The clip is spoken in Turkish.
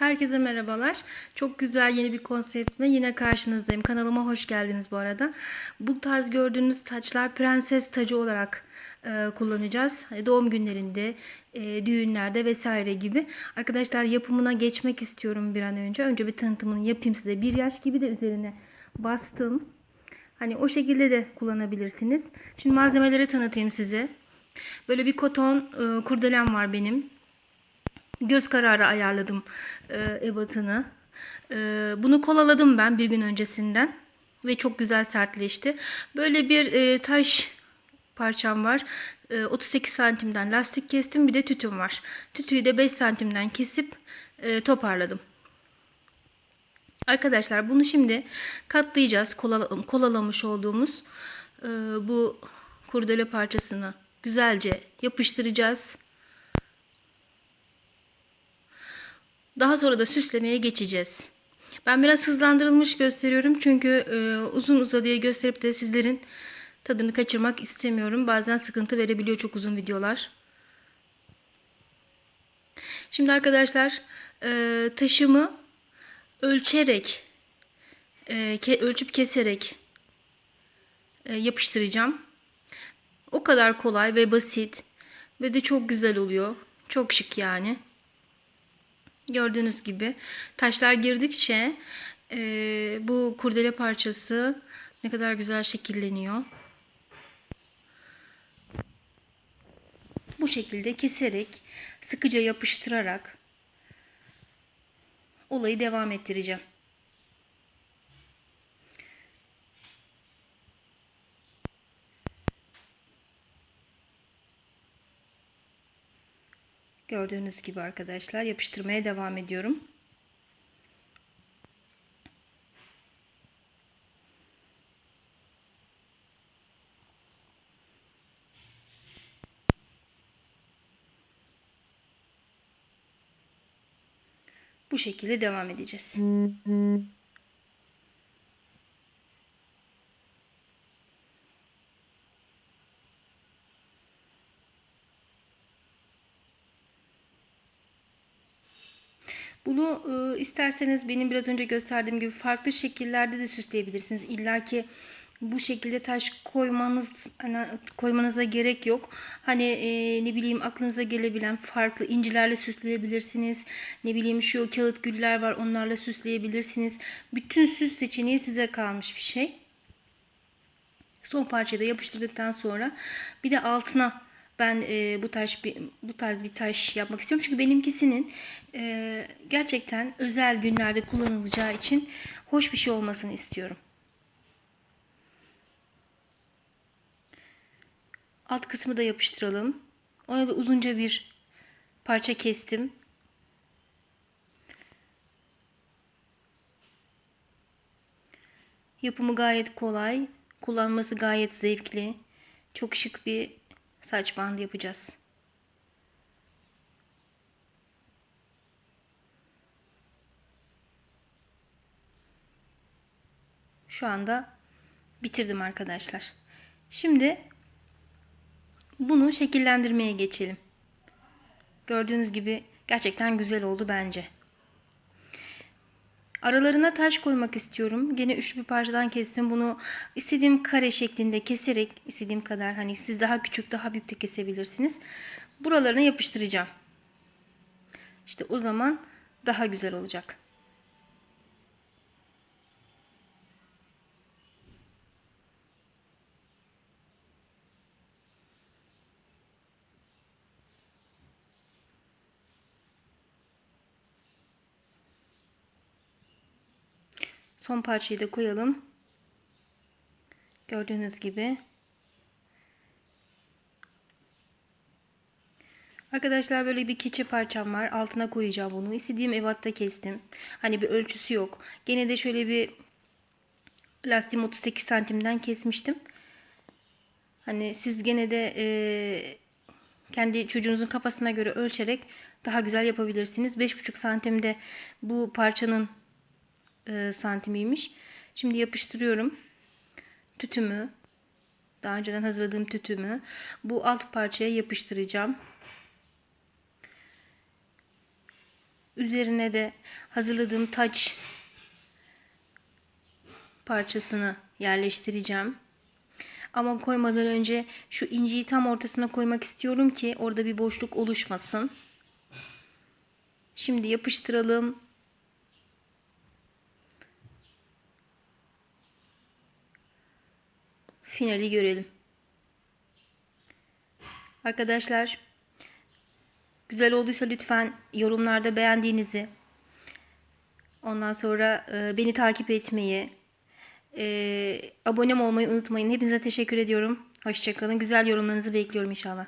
Herkese merhabalar. Çok güzel yeni bir konseptle yine karşınızdayım. Kanalıma hoş geldiniz bu arada. Bu tarz gördüğünüz taçlar prenses tacı olarak e, kullanacağız. Hani Doğum günlerinde, e, düğünlerde vesaire gibi. Arkadaşlar yapımına geçmek istiyorum bir an önce. Önce bir tanıtımını yapayım size. Bir yaş gibi de üzerine bastım. Hani o şekilde de kullanabilirsiniz. Şimdi malzemeleri tanıtayım size. Böyle bir koton e, kurdelem var benim göz kararı ayarladım e, ebatını. E, bunu kolaladım ben bir gün öncesinden ve çok güzel sertleşti. Böyle bir e, taş parçam var. E, 38 santimden lastik kestim. Bir de tütüm var. Tütüyü de 5 santimden kesip e, toparladım. Arkadaşlar bunu şimdi katlayacağız. Kolala, kolalamış olduğumuz e, bu kurdele parçasını güzelce yapıştıracağız. Daha sonra da süslemeye geçeceğiz. Ben biraz hızlandırılmış gösteriyorum çünkü e, uzun uzadıya gösterip de sizlerin tadını kaçırmak istemiyorum. Bazen sıkıntı verebiliyor çok uzun videolar. Şimdi arkadaşlar e, taşımı ölçerek, e, ke, ölçüp keserek e, yapıştıracağım. O kadar kolay ve basit ve de çok güzel oluyor. Çok şık yani. Gördüğünüz gibi taşlar girdikçe e, bu kurdele parçası ne kadar güzel şekilleniyor. Bu şekilde keserek sıkıca yapıştırarak olayı devam ettireceğim. Gördüğünüz gibi arkadaşlar yapıştırmaya devam ediyorum. Bu şekilde devam edeceğiz. Bunu e, isterseniz benim biraz önce gösterdiğim gibi farklı şekillerde de süsleyebilirsiniz. İlla ki bu şekilde taş koymanız hani koymanıza gerek yok. Hani e, ne bileyim aklınıza gelebilen farklı incilerle süsleyebilirsiniz. Ne bileyim şu kağıt güller var onlarla süsleyebilirsiniz. Bütün süs seçeneği size kalmış bir şey. Son parçayı da yapıştırdıktan sonra bir de altına ben e, bu taş bir, bu tarz bir taş yapmak istiyorum. Çünkü benimkisinin e, gerçekten özel günlerde kullanılacağı için hoş bir şey olmasını istiyorum. Alt kısmı da yapıştıralım. Ona da uzunca bir parça kestim. Yapımı gayet kolay. Kullanması gayet zevkli. Çok şık bir saç bandı yapacağız. Şu anda bitirdim arkadaşlar. Şimdi bunu şekillendirmeye geçelim. Gördüğünüz gibi gerçekten güzel oldu bence. Aralarına taş koymak istiyorum. Gene üçlü bir parçadan kestim. Bunu istediğim kare şeklinde keserek istediğim kadar hani siz daha küçük daha büyük de kesebilirsiniz. Buralarına yapıştıracağım. İşte o zaman daha güzel olacak. Son parçayı da koyalım. Gördüğünüz gibi. Arkadaşlar böyle bir keçe parçam var. Altına koyacağım bunu. İstediğim ebatta kestim. Hani bir ölçüsü yok. Gene de şöyle bir lastiğim 38 santimden kesmiştim. Hani siz gene de e, kendi çocuğunuzun kafasına göre ölçerek daha güzel yapabilirsiniz. 5,5 santimde bu parçanın santimiymiş. Şimdi yapıştırıyorum. Tütümü daha önceden hazırladığım tütümü bu alt parçaya yapıştıracağım. üzerine de hazırladığım taç parçasını yerleştireceğim. Ama koymadan önce şu inciyi tam ortasına koymak istiyorum ki orada bir boşluk oluşmasın. Şimdi yapıştıralım. Finali görelim. Arkadaşlar güzel olduysa lütfen yorumlarda beğendiğinizi ondan sonra e, beni takip etmeyi e, abone olmayı unutmayın. Hepinize teşekkür ediyorum. Hoşçakalın. Güzel yorumlarınızı bekliyorum inşallah.